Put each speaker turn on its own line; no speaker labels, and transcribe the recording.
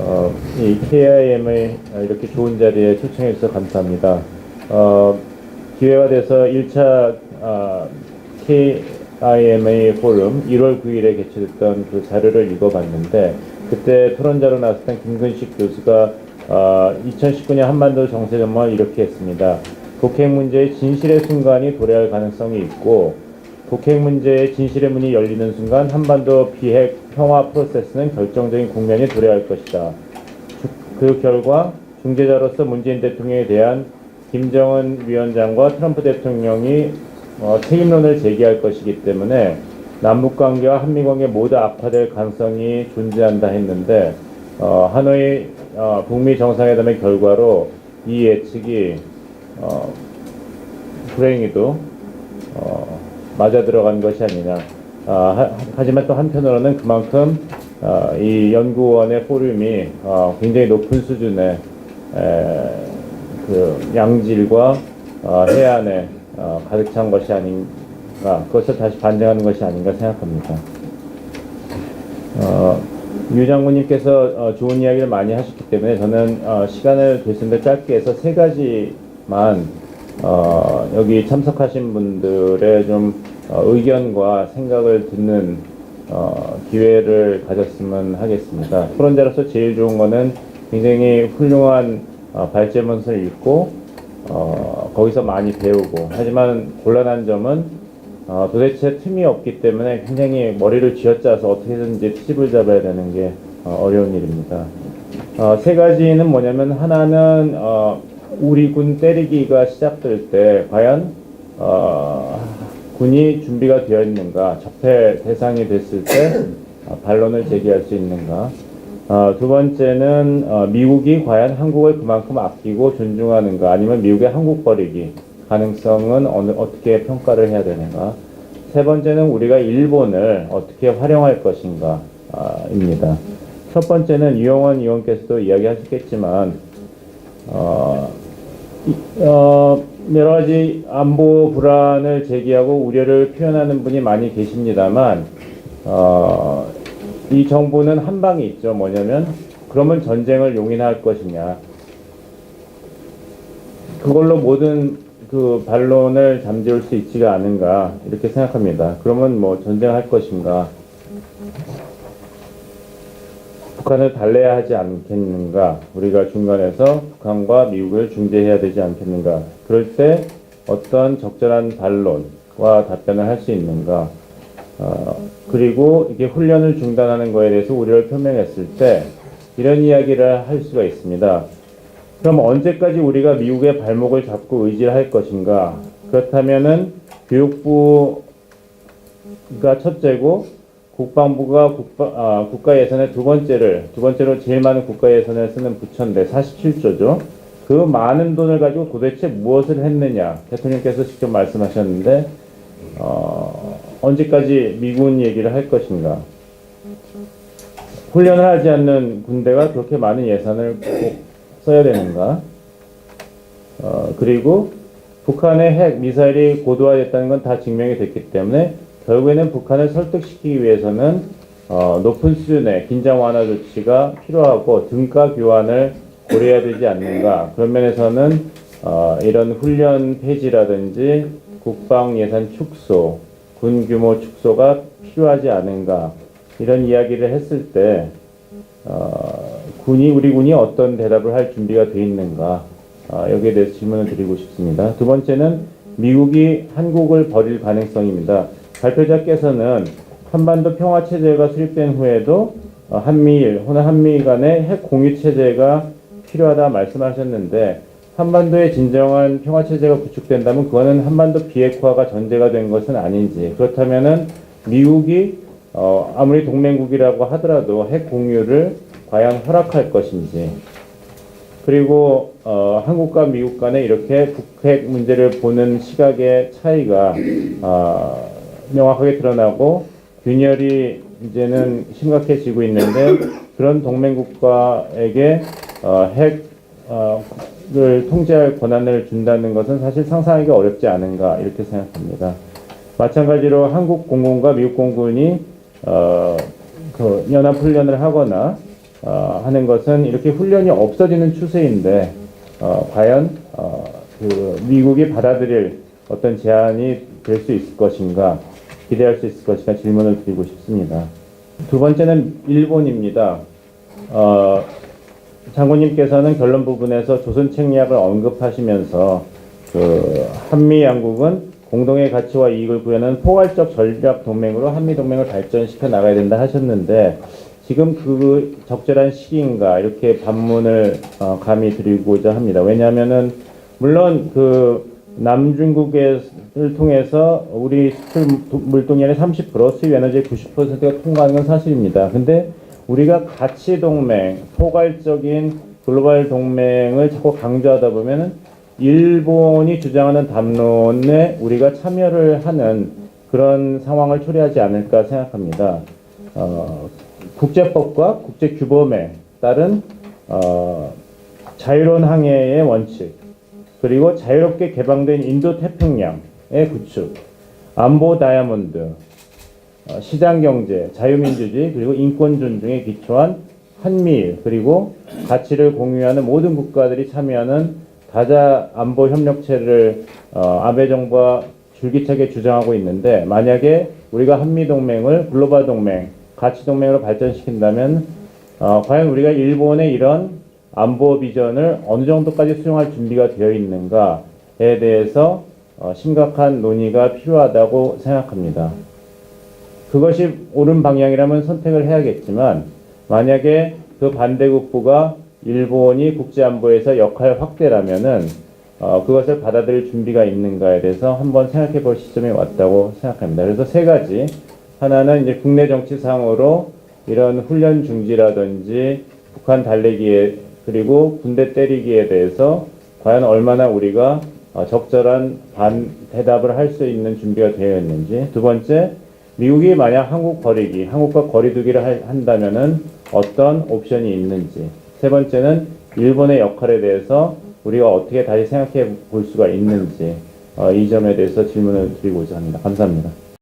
어, 이 KIM의 이렇게 좋은 자리에 초청해 주셔서 감사합니다. 어, 기회가 돼서 1차 아, KIMA 포럼 1월 9일에 개최됐던 그 자료를 읽어봤는데 그때 토론자로 나왔던 김근식 교수가 어, 2019년 한반도 정세 전망을 이렇게 했습니다. 북핵 문제의 진실의 순간이 도래할 가능성이 있고 북핵 문제의 진실의 문이 열리는 순간 한반도 비핵 평화 프로세스는 결정적인 국면에 도래할 것이다. 주- 그 결과 중재자로서 문재인 대통령에 대한 김정은 위원장과 트럼프 대통령이 어, 책임론을 제기할 것이기 때문에 남북 관계와 한미 관계 모두 악화될 가능성이 존재한다 했는데 어, 하노이 어, 북미 정상회담의 결과로 이 예측이 어, 불행히도 어, 맞아 들어간 것이 아니냐. 아, 하, 지만 또 한편으로는 그만큼 어, 이 연구원의 포럼이 어, 굉장히 높은 수준의 에, 그 양질과 어, 해안에 어, 가득 찬 것이 아닌가 그것을 다시 반증하는 것이 아닌가 생각합니다. 어, 유 장군님께서 어, 좋은 이야기를 많이 하셨기 때문에 저는 어, 시간을 됐는데 짧게 해서 세 가지만 어, 여기 참석하신 분들의 좀 어, 의견과 생각을 듣는 어, 기회를 가졌으면 하겠습니다. 토론자로서 제일 좋은 거는 굉장히 훌륭한 어, 발제문서를 읽고 어, 거기서 많이 배우고 하지만 곤란한 점은 어, 도대체 틈이 없기 때문에 굉장히 머리를 쥐어짜서 어떻게든지 트집을 잡아야 되는 게 어, 어려운 일입니다. 어, 세 가지는 뭐냐면 하나는 어, 우리 군 때리기가 시작될 때 과연 어, 군이 준비가 되어 있는가 적폐 대상이 됐을 때 어, 반론을 제기할 수 있는가 어, 두 번째는 어, 미국이 과연 한국을 그만큼 아끼고 존중하는가 아니면 미국의 한국 버리기 가능성은 어느, 어떻게 평가를 해야 되는가 세 번째는 우리가 일본을 어떻게 활용할 것인가 아, 입니다. 첫 번째는 유영원 의원께서도 이야기하셨겠지만 어, 이- 어, 여러 가지 안보 불안을 제기하고 우려를 표현하는 분이 많이 계십니다만 어, 이 정부는 한 방이 있죠. 뭐냐면 그러면 전쟁을 용인할 것이냐. 그걸로 모든 그 반론을 잠재울 수 있지가 않은가 이렇게 생각합니다. 그러면 뭐 전쟁할 것인가? 북한을 달래야 하지 않겠는가? 우리가 중간에서 북한과 미국을 중재해야 되지 않겠는가? 그럴 때 어떤 적절한 반론과 답변을 할 수 있는가? 어, 그리고 이게 훈련을 중단하는 거에 대해서 우려를 표명했을 때 이런 이야기를 할 수가 있습니다. 그럼 언제까지 우리가 미국의 발목을 잡고 의지를 할 것인가? 그렇다면은 교육부가 첫째고 국방부가 국바, 아, 국가 예산의 두 번째를 두 번째로 제일 많은 국가 예산을 쓰는 부처인데 47조죠. 그 많은 돈을 가지고 도대체 무엇을 했느냐? 대통령께서 직접 말씀하셨는데 어, 언제까지 미군 얘기를 할 것인가? 훈련을 하지 않는 군대가 그렇게 많은 예산을 꼭 써야 되는가? 어, 그리고 북한의 핵 미사일이 고도화됐다는 건 다 증명이 됐기 때문에 결국에는 북한을 설득시키기 위해서는 어, 높은 수준의 긴장 완화 조치가 필요하고 등가 교환을 고려해야 되지 않는가 그런 면에서는 어, 이런 훈련 폐지라든지 국방 예산 축소, 군 규모 축소가 필요하지 않은가 이런 이야기를 했을 때 어, 군이 우리 군이 어떤 대답을 할 준비가 돼 있는가 어, 여기에 대해서 질문을 드리고 싶습니다. 두 번째는 미국이 한국을 버릴 가능성입니다. 발표자께서는 한반도 평화 체제가 수립된 후에도 어, 한미일 혹은 한미 간의 핵 공유 체제가 필요하다 말씀하셨는데 한반도의 진정한 평화 체제가 구축된다면 그거는 한반도 비핵화가 전제가 된 것은 아닌지 그렇다면은 미국이 어, 아무리 동맹국이라고 하더라도 핵 공유를 과연 허락할 것인지 그리고 어, 한국과 미국 간에 이렇게 북핵 문제를 보는 시각의 차이가 어, 명확하게 드러나고 균열이 이제는 심각해지고 있는데 그런 동맹국가에게 어, 핵을 통제할 권한을 준다는 것은 사실 상상하기가 어렵지 않은가 이렇게 생각합니다. 마찬가지로 한국 공군과 미국 공군이 어, 그 연합 훈련을 하거나 어, 하는 것은 이렇게 훈련이 없어지는 추세인데 어, 과연 어, 그 미국이 받아들일 어떤 제안이 될 수 있을 것인가 기대할 수 있을 것인가 질문을 드리고 싶습니다. 두 번째는 일본입니다. 어, 장군님께서는 결론 부분에서 조선 책략을 언급하시면서 그 한미 양국은 공동의 가치와 이익을 구현하는 포괄적 전략 동맹으로 한미 동맹을 발전시켜 나가야 된다 하셨는데 지금 그 적절한 시기인가 이렇게 반문을 어, 감히 드리고자 합니다. 왜냐하면은 물론 그 남중국을 통해서 우리 수출 물동량의 30% 수입 에너지의 90%가 통과하는 건 사실입니다. 근데 우리가 가치 동맹, 포괄적인 글로벌 동맹을 자꾸 강조하다 보면은 일본이 주장하는 담론에 우리가 참여를 하는 그런 상황을 초래하지 않을까 생각합니다. 어, 국제법과 국제 규범에 따른 어, 자유로운 항해의 원칙, 그리고 자유롭게 개방된 인도 태평양의 구축, 안보 다이아몬드, 어, 시장 경제, 자유민주주의 그리고 인권 존중에 기초한 한미일 그리고 가치를 공유하는 모든 국가들이 참여하는 다자 안보 협력체를 어, 아베 정부가 줄기차게 주장하고 있는데 만약에 우리가 한미 동맹을 글로벌 동맹, 가치 동맹으로 발전시킨다면 어, 과연 우리가 일본의 이런 안보 비전을 어느 정도까지 수용할 준비가 되어 있는가에 대해서 어, 심각한 논의가 필요하다고 생각합니다. 그것이 옳은 방향이라면 선택을 해야겠지만 만약에 그 반대국부가 일본이 국제안보에서 역할 확대라면은 어, 그것을 받아들일 준비가 있는가에 대해서 한번 생각해 볼 시점이 왔다고 생각합니다. 그래서 세 가지 하나는 이제 국내 정치상으로 이런 훈련 중지라든지 북한 달래기에 그리고 군대 때리기에 대해서 과연 얼마나 우리가 어, 적절한 반 대답을 할 수 있는 준비가 되어 있는지 두 번째 미국이 만약 한국 버리기, 한국과 거리두기를 할- 한다면은 어떤 옵션이 있는지. 세 번째는 일본의 역할에 대해서 우리가 어떻게 다시 생각해 볼 수가 있는지. 어, 이 점에 대해서 질문을 드리고자 합니다. 감사합니다.